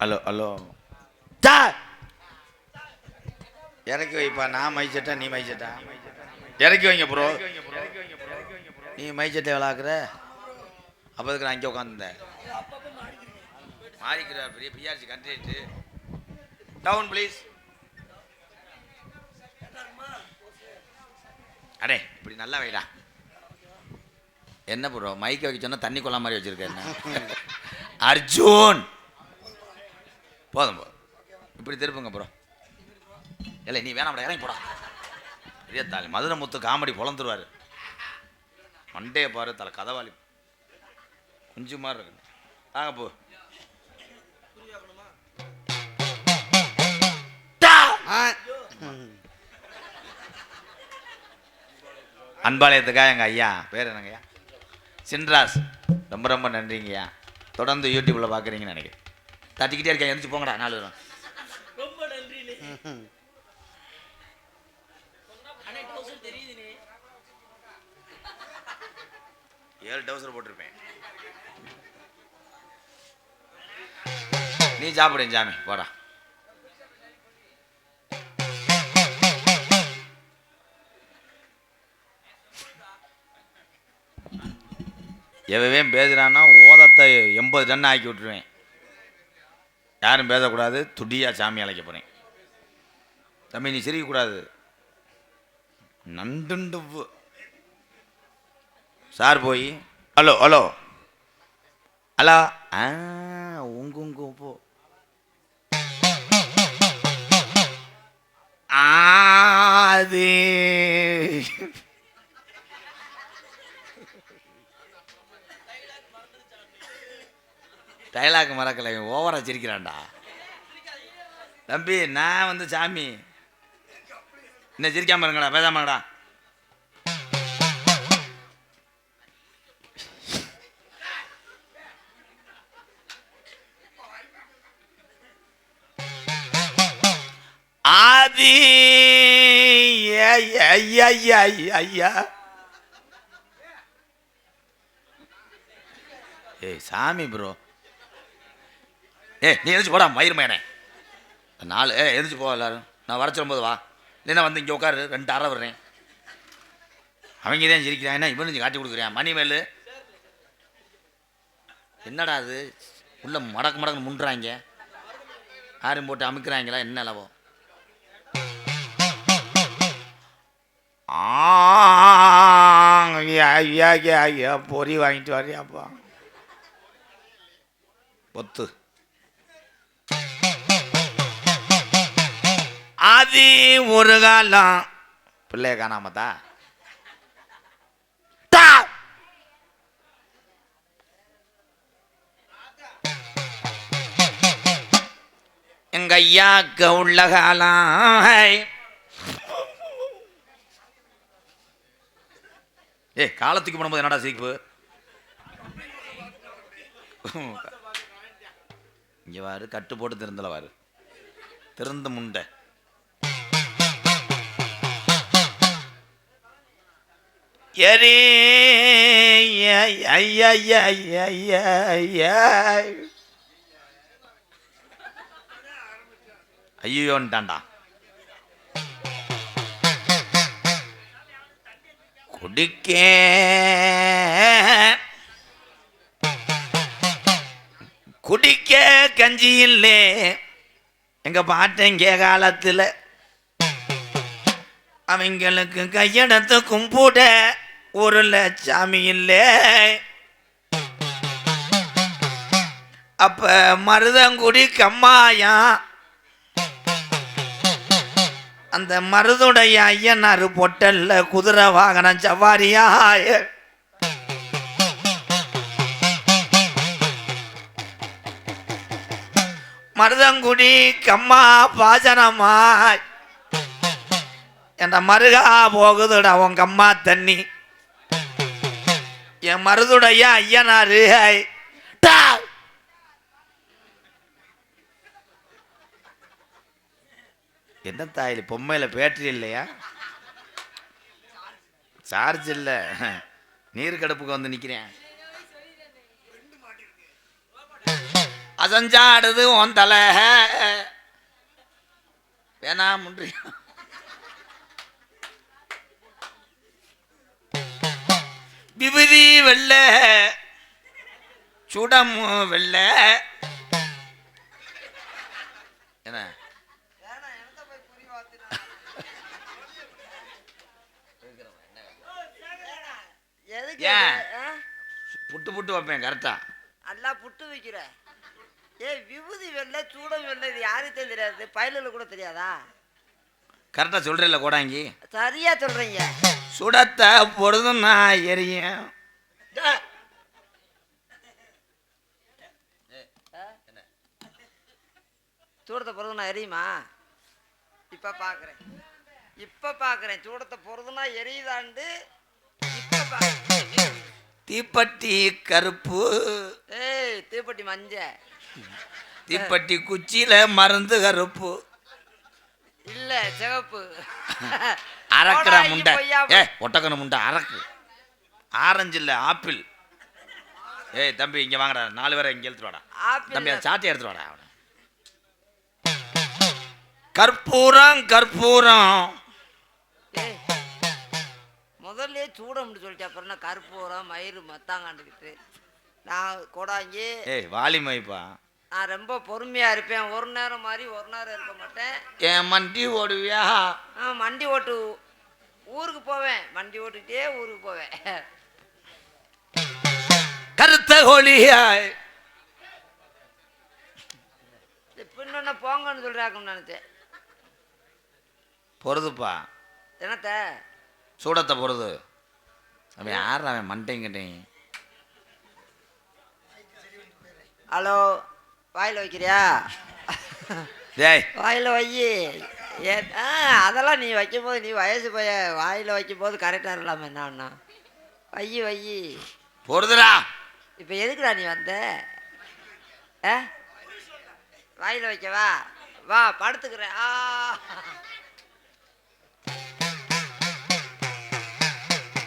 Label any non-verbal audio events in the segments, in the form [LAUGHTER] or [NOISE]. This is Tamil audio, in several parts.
ஹலோ ஹலோ டா இறக்கி வைப்பா நான் மைச்சட்டா நீ மைச்சட்டா இறக்கி வைங்க ப்ரோ நீ மைச்சட்டை விளாக்குற? அப்போ அதுக்கு நான் இங்கே உட்காந்துருந்தேன் மாறிக்கிற பெரிய பிஆர்சி கண்டிட்டு டவுன் ப்ளீஸ் அடே இப்படி நல்லா வைடா. என்ன ப்ரோ மைக் வைக்க சொன்னா தண்ணி கொள்ளா மாதிரி வச்சிருக்க என்ன? [LAUGHS] அர்ஜுன்! போதும் போதும். இப்படி திருப்புங்க ப்ரோ இல்லை நீ வேணாம் இறங்கி போடா. பெரிய தாலி மதுரை முத்து காமெடி பொழந்துருவார் மண்டையை பாரு தலை கதவாளி. குஞ்சு மாதிரி இருக்கு. வாங்க போ. அன்பாளையத்துக்கா எங்கள் ஐயா? பேர் என்னங்கய்யா? சின்ராஸ். ரொம்ப ரொம்ப நன்றிங்கய்யா. தொடர்ந்து யூடியூப்பில் பார்க்குறீங்கன்னு நினைக்கிறேன். தட்டிக்கிட்டே இருக்கேன் எந்திரிச்சு போங்கடா நாலு பேரும். ரொம்ப தெரியுதுண்ணே. ஏழு டவுசர் போட்டிருப்பேன். நீ சாப்பிடு சாமி போடா. எவன் பேசுகிறான்னா ஓதத்தை எண்பது டன் ஆக்கி விட்டுருவேன். யாரும் பேசக்கூடாது துடியாக சாமி அழைக்க போகிறேன் தம்பி நீ சிரிக்கக்கூடாது. நண்டுண்டு சார் போய் ஹலோ ஹலோ. ஹலோ ஆ உங்க உங்க போ அது. டைலாக் மறக்கலை ஓவரா சிரிக்கிறான்டா. தம்பி நான் வந்து சாமி. என்ன சிரிக்காம இருங்கடா பேசாமடா ஆதி ஐயா ஐயா ஐயா ஐயா ஏய் சாமி ப்ரோ ஏ நீ எழுந்து போடா மயிர் மயனே நாலு ஏ எழுந்து போ எல்லாரும். நான் வர சொல்லும்போது வா. இல்லைன்னா வந்து இங்கே உட்காரு ரெண்டு அரை வர்றேன் அவங்க தான் சிரிக்கிறான் என்ன இவனு காட்டி கொடுக்குறேன் மணி மேலு. என்னடா அது? உள்ள மடக்கு மடக்கு முண்டுறாங்க. ஆரும் போட்டு அமுக்கிறாங்களா? என்ன லவோ ஐயா ஐயா ஐயா ஐயா பொறி வாங்கிட்டு வரையாப்பா பத்து. அது ஒரு காலம். பிள்ளைய காணாமத்தா? தா எங்க ஐயாக்க உள்ள காலம். ஏய் காலத்துக்கு போடும்போது என்னடா சீப்பு இங்க வாரு கட்டு போட்டு திருந்தல வாரு. திறந்த முண்டை. எரி ஐயா ஐயா ஐயா குடிக்க குடிக்க கஞ்சி இல்லை. எங்க பாட்டங்க காலத்தில் அவங்களுக்கு கையெடுத்து கும்பிட ஊரில் சாமி இல்லை அப்ப மருதங்குடி கம்மாயா. அந்த மருதுடைய ஐயனாரு பொட்டல்ல குதிரை வாகனம் சவாரியாய. மருதங்குடி கம்மா பாசனமாய் என்ற மருகா போகுதுடா உன் கம்மா தண்ணி. என் மருதுடைய ஐயனாரு டா! என்ன தாயில் பொம்மையில பேட்டரி இல்லையா? சார்ஜ் இல்லை. நீர் கடுப்புக்கு வந்து நிற்கிறேன் அசஞ்சாடுது உன் தலை. வேணாம் முன்றியா விபூதி வெள்ள சுடம் வெள்ள. என்ன? ஏன்? புட்டு புட்டு வைப்பேன் கரெக்டா. நல்லா புட்டு வைக்கிற. ஏய் விபூதி வெள்ளை சூடம் வெள்ளை இது யாருக்கு தெரியாது? பயிலில் கூட தெரியாதா? கரெக்டா சொல்றேன்ல கோடாங்கி? சரியா சொல்றீங்க. சுடத்தை பொழுதும் நான் எரியும் சூடத்தை பொறுதுனா எரியுமா? இப்ப பாக்குறேன். இப்ப பாக்குறேன். சூடத்தை பொறுதுனா எரியுதாண்டு? இப்ப தீப்பெட்டி கருப்பு. ஏய் தீப்பெட்டி மஞ்ச. தீப்பெட்டி குச்சியில மருந்து கருப்பு. இல்ல சிவப்பு. [LAUGHS] அறக்கிற போடா, முண்டை. ஏ ஒட்டக்கண முண்டை அறக்கு. ஆரஞ்சு இல்ல ஆப்பிள். ஏய் தம்பி இங்க வாங்கடா. நாலு பேரை இங்க எடுத்துட்டு வாடா. தம்பி அந்த சாட்டை எடுத்துட்டு வாடா அவனை. கற்பூரம் கற்பூரம். ஏய், முதல்லயே சூடம்னு சொல்லிட்டு அப்புறம் நான் கருப்பூரம் மயிறு மத்தாங்காண்டுக்கிட்டு நான் கோடாங்கி ஏய் வாலி மைப்பா நான் ரொம்ப பொறுமையா இருப்பேன். ஒரு நேரம் மாதிரி ஒரு நேரம் இருக்க மாட்டேன். என் மண்டி ஓடுவியா? ஆ மண்டி ஓட்டு. ஊருக்கு போவேன். வண்டி ஓட்டுக்கிட்டே ஊருக்கு போவேன். கருத்த கோழியாய். பின்ன போங்கன்னு சொல்றாங்கன்னு நினைச்சேன். பொறுதுப்பா. என்னத்த? சூடத்தை பொறுது. அவன் யார் அவன் மண்டைங்கிட்டேன். ஹலோ? வாயில் வைக்கிறியா? டேய். வாயில் வை ஏ ஆ அதெல்லாம் நீ வைக்கும்போது நீ வயசு பைய வாயில் வைக்கும்போது கரெக்டாக இருக்கலாமே என்ன வை வை பொறுதுடா. இப்போ எதுக்குடா நீ வந்த? ஆ? வாயில் வைக்கவா வா. படுத்துக்கிறேன் ஆ.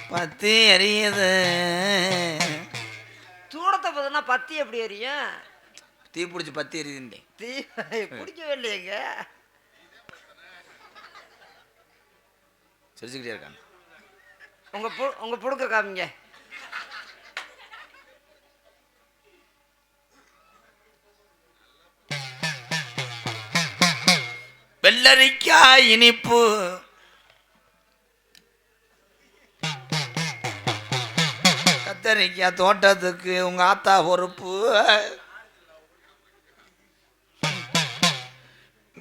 பத்தி எரியுது. சூடத்தை பார்த்தோன்னா பத்தி எப்படி எரியும்? தீ பிடிச்சி பத்தி எரியுதுண்டே தீ பிடிக்கவே இல்லையேங்க. சிரிச்சுக்கிட்டே இருக்காங்க. உங்கள் பு உங்கள் புடுக்க காமிங்க. வெள்ளரிக்காய் இனிப்பு. கத்தரிக்காய் தோட்டத்துக்கு உங்க ஆத்தா பொறுப்பு.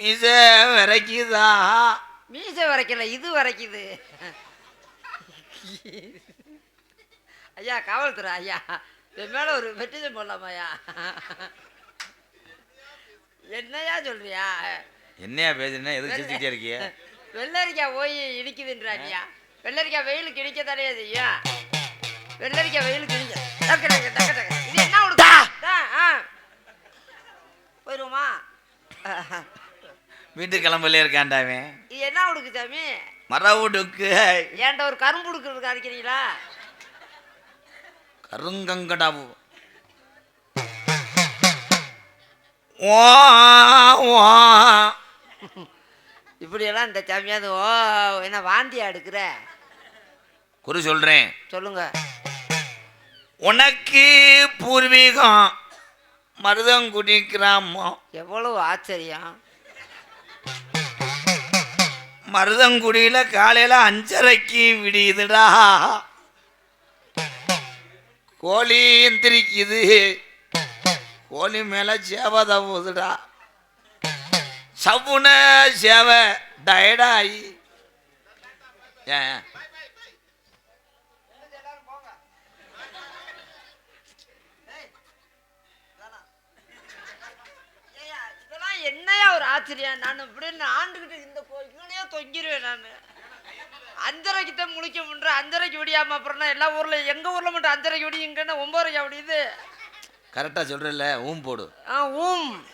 மீச விரைக்குதா? மீசை வரைக்கல இது வரைக்குது. ஐயா காவல்துறை ஐயா. என் மேலே ஒரு வெற்றிதம் போடலாமா ஐயா? என்னையா சொல்றியா? என்னையா பேசுறேன்னா எதுக்கு சிரிச்சுக்கிட்டே இருக்கிய வெள்ளரிக்காய் போய் இடிக்குதுன்றானியா வெள்ளரிக்காய் வெயிலுக்கு இடிக்க தானே செய்யும் வெள்ளரிக்காய் வெயிலுக்கு இடிக்க டக்கு, டக்கு, டக்கு, டக்கு. இது என்ன உடுக்கா ஆ. போயிருவோமா? வீட்டு கிளம்பல இருக்காண்டாவன் இது என்ன உடுக்கு சாமி. மரவுடுக்கு. ஏன்டா ஒரு கரும்பு உடுக்கிறதுக்கு அரைக்கிறீங்களா கருங்கங்கடாவு ஓ ஓ இப்படியெல்லாம் இந்த சாமியாவது ஓ என்ன வாந்தியா எடுக்கிற? குறி சொல்றேன். சொல்லுங்க. உனக்கு பூர்வீகம் மருதங்குடி கிராமம் எவ்வளவு ஆச்சரியம். மருதங்குடியில காலையில அஞ்சரைக்கு விடியுதுடா. கோழி எந்திரிக்குது கோழி மேல சேவை தவுதுடா. சவுன சேவை டயர்டாயி. ஏன்? என்னையா ஒரு ஆச்சரியம்? நான் இப்படி ஆண்டுகிட்டு இந்த கோயிலே தொங்கிடுவேன் நான். அஞ்சரைக்கு தான் முழிக்க முடியற அஞ்சரைக்கு விடியாம அப்புறம் நான் எல்லா ஊர்ல எங்க ஊர்ல மட்டும் அஞ்சரைக்கு விடி இங்கன்னா ஒன்பதரைக்கு விடியுது? கரெக்டா சொல்றல ஊம் போடு. ஆ ஊம்.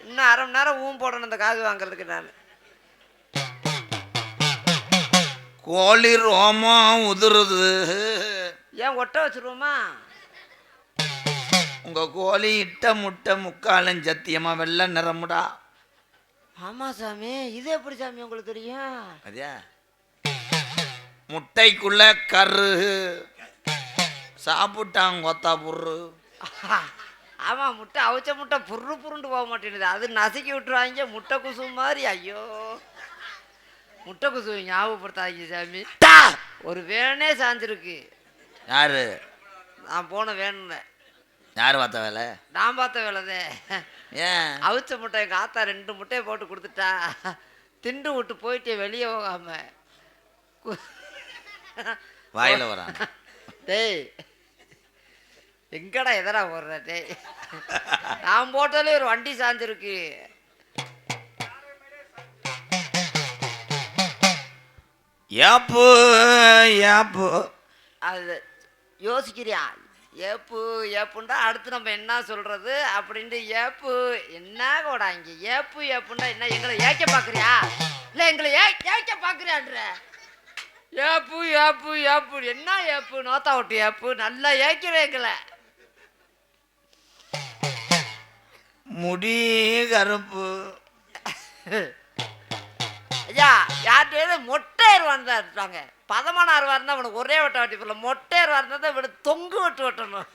இன்னும் அரை மணி நேரம் ஊம் போடணும் இந்த காசு வாங்குறதுக்கு நான். கோழி ரோமம் உதுருது. ஏன் ஒட்ட வச்சிருவோமா? உங்க கோழி இட்ட முட்டை முக்காலும் சத்தியமா வெள்ளை நிறமுடா. ஆமா சாமி இது எப்படி சாமி உங்களுக்கு தெரியும்? அதே முட்டைக்குள்ள கரு. சாப்பிட்டாங்க கொத்தா புர்ரு. ஆமா முட்டை அவிச்ச முட்டை புரு புருண்டு போக மாட்டேங்குது. அது நசுக்கி விட்டுருவாங்க முட்டை குசு மாதிரி. ஐயோ. முட்டை குசு ஞாபகப்படுத்தாதீங்க சாமி! ஒரு வேனே சாஞ்சிருக்கு. யாரு? நான் போன வேணும்னு யாரு பார்த்த வேலை? நான் பார்த்த வேலைதே. ஏன்? அவிச்ச முட்டை எங்கள் ஆத்தா ரெண்டு முட்டையை போட்டு கொடுத்துட்டா. திண்டு விட்டு போயிட்டே வெளியே போகாம. வாயில வரான். டேய் எங்கடா எதடா போடுற டேய்? நான் போட்டாலே ஒரு வண்டி சாஞ்சிருக்கு. Ape ape. அது யோசிக்கிறியா? ஏப்பு ஏப்புண்டா அடுத்து நம்ம என்ன சொல்றது அப்படின்ட்டு ஏப்பு என்ன கூட இங்க? ஏப்பு ஏப்புண்டா என்ன எங்களை ஏக்க பாக்குறியா? இல்ல எங்களை ஏ ஏக்க பாக்குறியான்ற? ஏப்பு ஏப்பு ஏப்பு என்ன ஏப்பு? நோத்தா விட்டு ஏப்பு நல்லா ஏக்கிற எங்களை. முடி கருப்பு. [LAUGHS] ஐயா யார்கிட்ட மொட்டையர் வந்தா இருப்பாங்க பதமானார் இருந்தா அவனுக்கு ஒரே வட்ட வெட்டி போடல மொட்டையர் இருந்தா இவனு தொங்கு வெட்டு வெட்டணும்.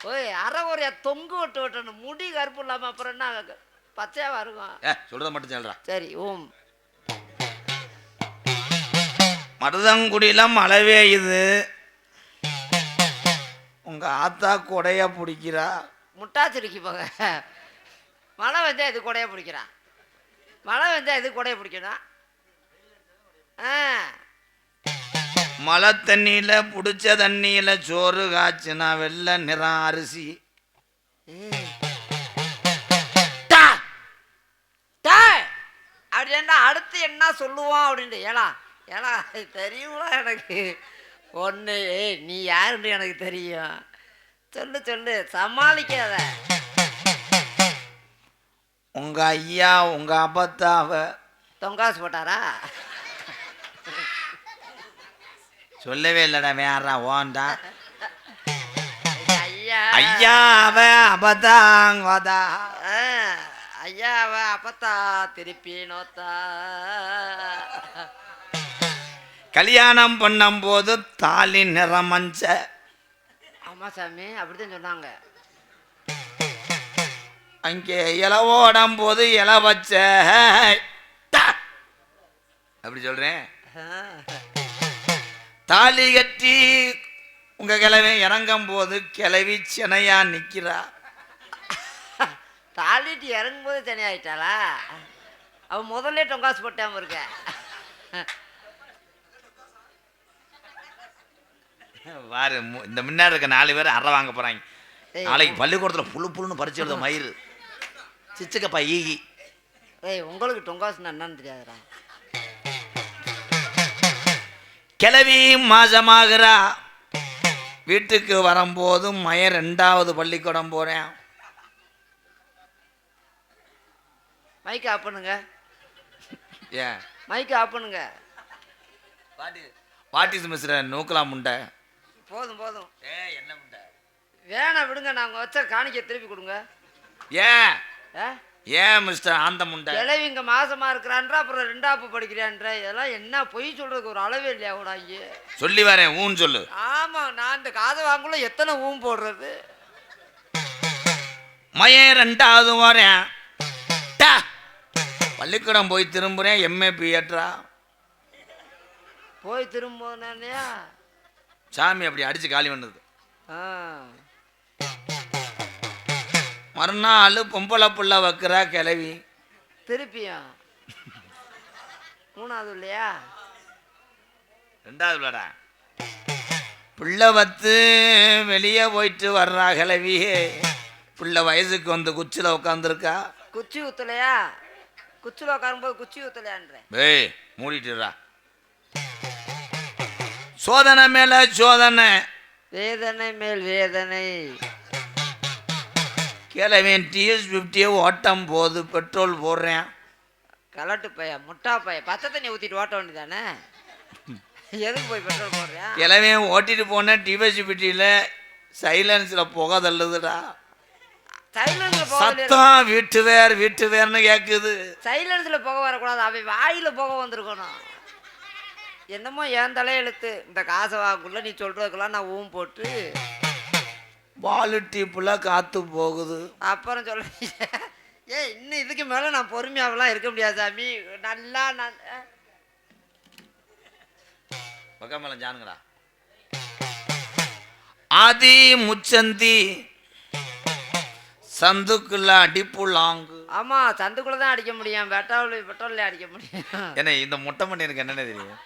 ஓய் அரை ஒரே தொங்கு வெட்டு வெட்டணும். முடி கருப்பு இல்லாம அப்புறம் என்ன பச்சையாவா இருக்கும் ஏ சொல்றத மட்டும் சொல்றான் சரி ஓம். மருதங்குடியில மழை பெய்யுது. உங்க ஆத்தா கொடைய பிடிக்கிறா. முட்டாச்சிருக்கி போக மழை வந்தா இது கொடைய பிடிக்கிறான் மழை வந்தா இது கொடைய பிடிக்கணும் ஆ. மழை தண்ணியில பிடிச்ச தண்ணியில சோறு காய்ச்சினா வெள்ளை நிறம் அரிசி. ஏய். டா! டேய்! அப்படி என்ன அடுத்து என்ன சொல்லுவோம் அப்படின்ட்டு. ஏலா ஏலா தெரியுமா எனக்கு? ஒன்று ஏய் நீ யாருன்னு எனக்கு தெரியும். சொல்லு சொல்லு. சமாளிக்காத. உங்க ஐயா உங்க அப்பத்தாவ தொங்காசு போட்டாரா? சொல்லவே இல்லடா வேறா ஓண்டா ஐயா. ஐயாவ அப்பதாங்கோதா ஆ, ஐயா அவ அப்பத்தா திருப்பி நோத்தா. கல்யாணம் பண்ணும்போது தாலி நிறமஞ்ச. ஆமா சாமி அப்படிதான் சொன்னாங்க. அங்கே இலை ஓடும் போது இலை வச்ச டா! அப்படி சொல்றேன். ஆ. தாலி கட்டி உங்க கிழவி இறங்கும் போது கிளவி சினையா நிக்கிறா. தாளிட்டு இறங்கும்போது தனி ஆயிட்டாளா அவன் முதல்ல டொங்காசு போட்டாம இருக்க. பாரு மு- இந்த முன்னாடி இருக்க நாலு பேர் அறை வாங்க போறாங்க. ஏய், நாளைக்கு பள்ளிக்கூடத்துல புழு புழுன்னு பறிச்சு எழுத மயிறு. சிச்சுக்கப்பா ஈகி. ஏய் உங்களுக்கு டொங்காசுன்னா என்னன்னு தெரியாதுடா. கிளவி மாசமாகிறா. வீட்டுக்கு வரும்போது மய ரெண்டாவது பள்ளிக்கூடம் போறேன். மைக்கு ஆஃப் பண்ணுங்க. ஏன்? மைக்கு ஆஃப் பண்ணுங்க. வாட் இஸ் மிஸ்டர் நூக்கலாம் முண்டை. போதும் போதும். ஏ என்ன முண்டை? வேணாம் விடுங்க நாங்கள் வச்ச காணிக்க திருப்பி கொடுங்க. ஏன்? ஏன் மிஸ்டர் ஆந்த முண்டை கிழவி இங்கே மாசமா இருக்கிறான்றா அப்புறம் ரெண்டாப்பு படிக்கிறான்ற இதெல்லாம் என்ன பொய் சொல்றதுக்கு ஒரு அளவே இல்லையா கூட இங்கே சொல்லி வரேன் ஊன்னு சொல்லு. ஆமா நான் இந்த காதை வாங்குள்ள எத்தனை ஊம் போடுறது? மயன் ரெண்டாவது வரேன். டா! பள்ளிக்கூடம் போய் திரும்புறேன் எம்ஏ பிஎட்ரா போய் திரும்பியா சாமி அப்படி அடிச்சு காலி பண்ணுது. ஆ. மறுநாள் பொம்பளை புள்ள வைக்கிறா கிளவி திருப்பியும். மூணாவது இல்லையா ரெண்டாவது பிள்ளடா பிள்ளை வத்து வெளியே போயிட்டு வர்றா கிளவி பிள்ளை வயசுக்கு வந்து குச்சியில் உட்காந்துருக்கா குச்சி ஊத்தலையா? குச்சியில் உட்காரும்போது குச்சி ஊத்தலையான்றேன் ஏய் மூடிட்டுறா சோதனை மேல சோதனை. வேதனை மேல் வேதனை. கிளவன் டிஎஸ் ஃபிஃப்டியை ஓட்டம் போது பெட்ரோல் போடுறேன். கலட்டு பைய முட்டா பைய பச்சை தண்ணி ஊற்றிட்டு ஓட்ட வேண்டியதானே? எதுக்கு போய் பெட்ரோல் போடுறியா? கிளவன் ஓட்டிட்டு போன டிஎஸ் ஃபிஃப்டியில் சைலன்ஸில் புகை தள்ளுதுடா. சத்தம் வீட்டு வேர் வீட்டு வேர்னு கேட்குது சைலன்ஸ்ல போக வரக்கூடாது அவன் வாயில போக வந்திருக்கணும். என்னமோ என் தலையெழுத்து இந்த காசை வாக்குள்ள நீ சொல்றதுக்கெல்லாம் நான் ஊம் போட்டு பாலு டீப்புல காத்து போகுது. அப்புறம் சொல்ல ஏ இன்னும் இதுக்கு மேல நான் பொறுமையாவெல்லாம் இருக்க முடியாது சாமி. நல்லா நான் பக்கமேல ஜானுங்கடா. ஆதி முச்சந்தி சந்துக்குள்ள அடிப்புலாங்கு ஆமா சந்துக்குள்ள தான் அடிக்க முடியும். பெட்ரோல் பெட்ரோல்ல அடிக்க முடியும். என்ன இந்த முட்டை மண்டி எனக்கு என்னென்ன தெரியும்?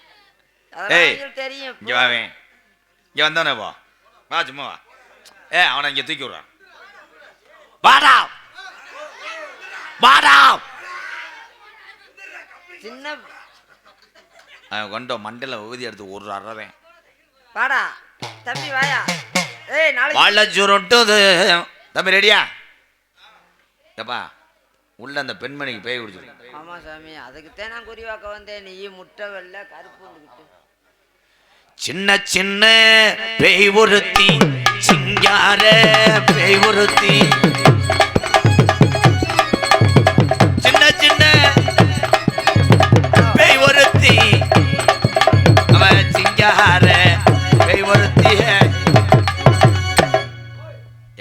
தெரியும். இங்க வாவேன் இங்க வந்தவனே வா வா சும்மா வா. ஏ அவனை இங்க தூக்கி விடுறான் வாடா. வாடா. சின்ன கொண்டோ மண்டல ஊதி எடுத்து ஒரு அறவேன். வாடா. தம்பி வாயா. ஏய் நாளைக்கு வாழ சுருட்டுது. தம்பி ரெடியா ஏப்பா உள்ள அந்த பெண்மணிக்கு பேய் குடிச்சிருக்கு ஆமா சாமி. அதுக்குத்தான் நான் குறிவாக்க வந்தேன். நீ முட்டை வெள்ளை கருப்பு வந்துக்கிட்டு சின்ன சின்ன பேய் ஒருத்தி சிங்கார பேய் ஒருத்தி. சின்ன சின்ன பேய் ஒருத்தி. அவன் சிங்கார பேய் ஒருத்தி.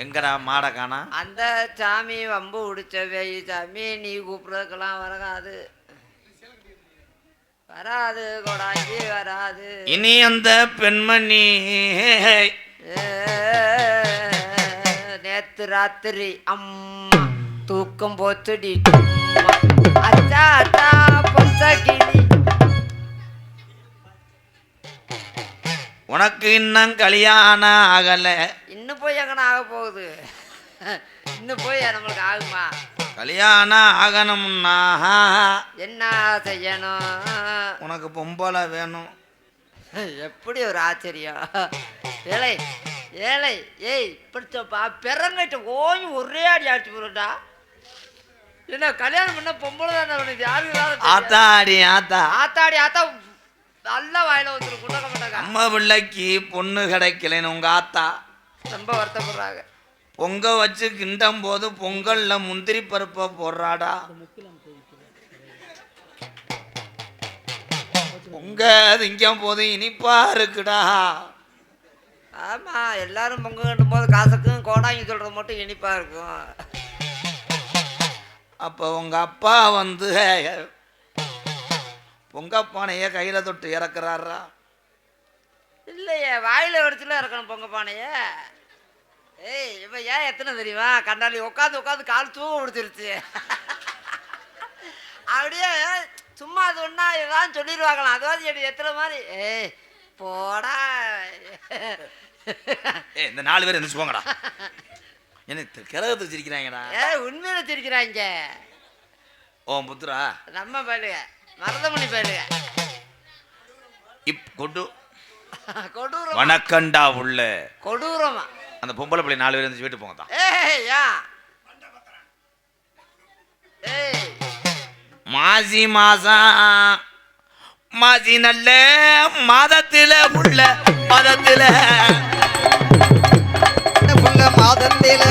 எங்கடா மாட காணா? அந்த சாமி வம்பு உடிச்ச வேய் சாமி நீ கூப்பிடுறதுக்கெல்லாம் வராது. வராது கொடாங்கி வராது. இனி அந்த பெண்மணி நேத்து ராத்திரி அம்மா தூக்கம் சும்மா. அச்சா அச்சா பொச்ச கிளி உனக்கு இன்னும் கல்யாணம் ஆகல. இன்னும் போய் எங்கன ஆக போகுது. இன்னும் போய் நம்மளுக்கு ஆகுமா? கல்யாணம் ஆகணும்னா என்ன செய்யணும்? உனக்கு பொம்பளை வேணும். எப்படி ஒரு ஆச்சரியம்? ஏழை ஏழை ஏய் இப்படிச்சப்பா பெறங்கிட்ட ஓய் ஒரே அடி அடிச்சு போறா என்ன கல்யாணம் பண்ண பொம்பளை தானே அவனுக்கு? யாருக்கு. ஆத்தாடி ஆத்தா. ஆத்தாடி ஆத்தா நல்லா வாயில வந்துடும் குண்டக்க மாட்டாங்க அம்மா பிள்ளைக்கு பொண்ணு கிடைக்கலன்னு உங்க ஆத்தா. ரொம்ப வருத்தப்படுறாங்க. பொங்க வச்சு கிண்டும் போது பொங்கல்ல முந்திரி பருப்பை போடுறாடா. பொங்க திங்கும் போது இனிப்பா இருக்குடா. ஆமா எல்லாரும் பொங்க கட்டும் போது காசுக்கும் கோடாங்கி சொல்றது மட்டும் இனிப்பா இருக்கும். அப்ப உங்க அப்பா வந்து பொங்க பானைய கையில தொட்டு இறக்குறாரா? இல்லையே வாயில வடிச்சுல இருக்கணும் பொங்க பானைய ஏய் இவ ஏன் எத்தனை தெரியுமா? கண்டாலி உட்காந்து உட்காந்து கால் தூங்க முடிச்சிருச்சு அப்படியே சும்மா அது ஒன்றா ஏதாவது சொல்லிடுவாங்களாம். அதுவாது எடு எத்தனை மாதிரி? ஏய் போடா. ஏ இந்த நாலு பேர் எந்திரிச்சு போங்கடா எனக்கு கிரகத்தை சிரிக்கிறாங்கடா ஏய் உண்மையில சிரிக்கிறாங்க ஓ புத்துரா நம்ம பயிலுக மருதமணி பயிலுக இப் கொண்டு கொடூரம். வணக்கண்டா உள்ள. கொடூரமா. அந்த பொம்பளை பிள்ளை நாலு பேர் எந்திரிச்சு வீட்டு போங்க தான் மாசி மாசம். மாசி நல்ல மாதத்தில உள்ள மதத்தில. புள்ள மாதத்தில